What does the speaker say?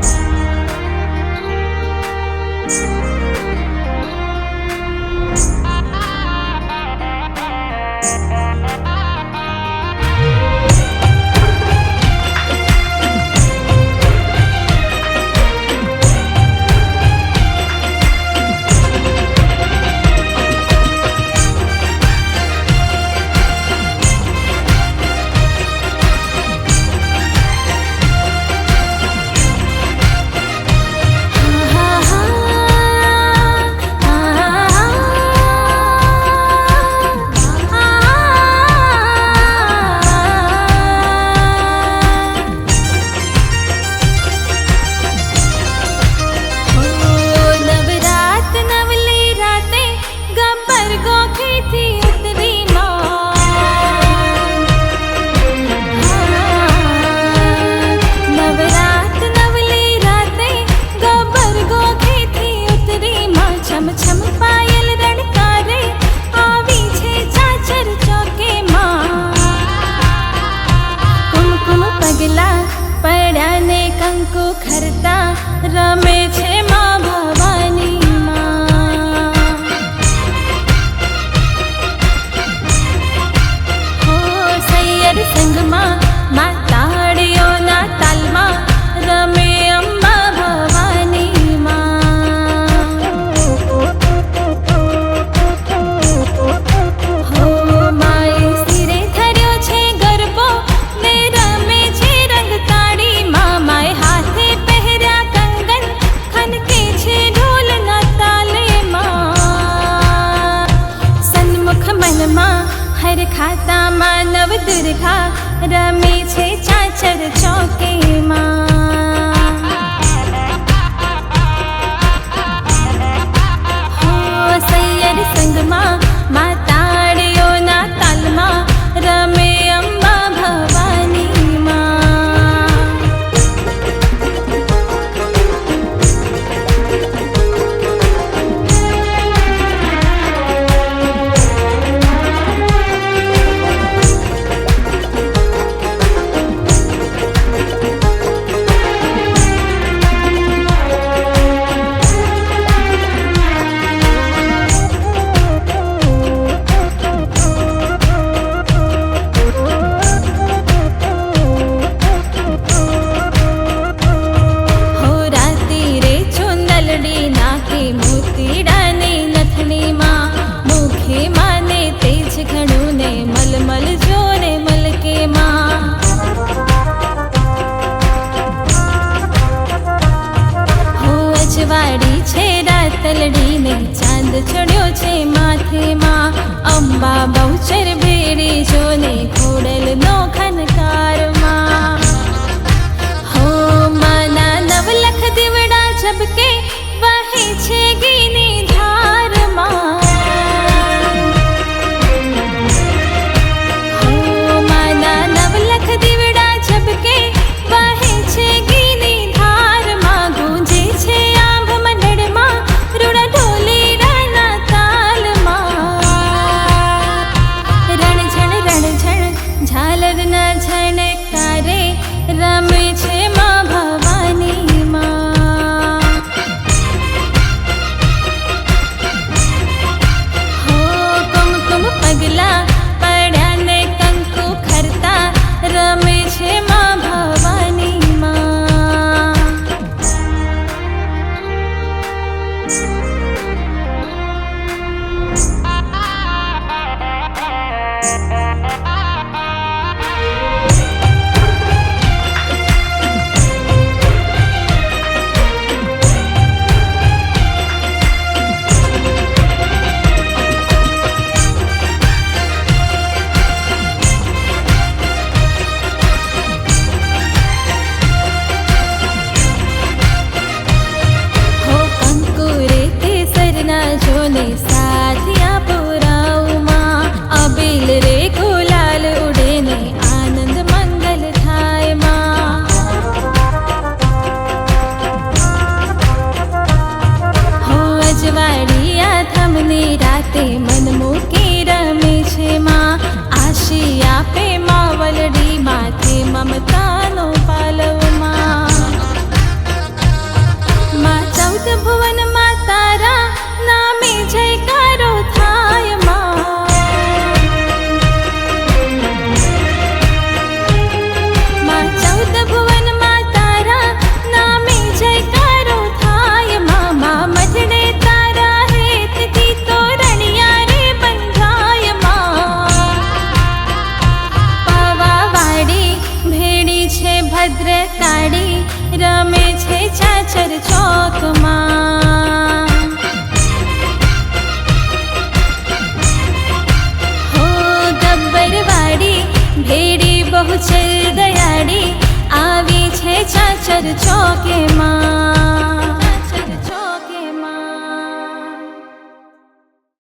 Bye. သူတခါအဒမီ છે માથે માં અંબા બહુ ચરબી మనము રમે છે છાછર ચોકમાં. હો ગબ્બરવાડી ભેડી બહુ છે દયાળી આવી છે છાછર ચોકેમાં.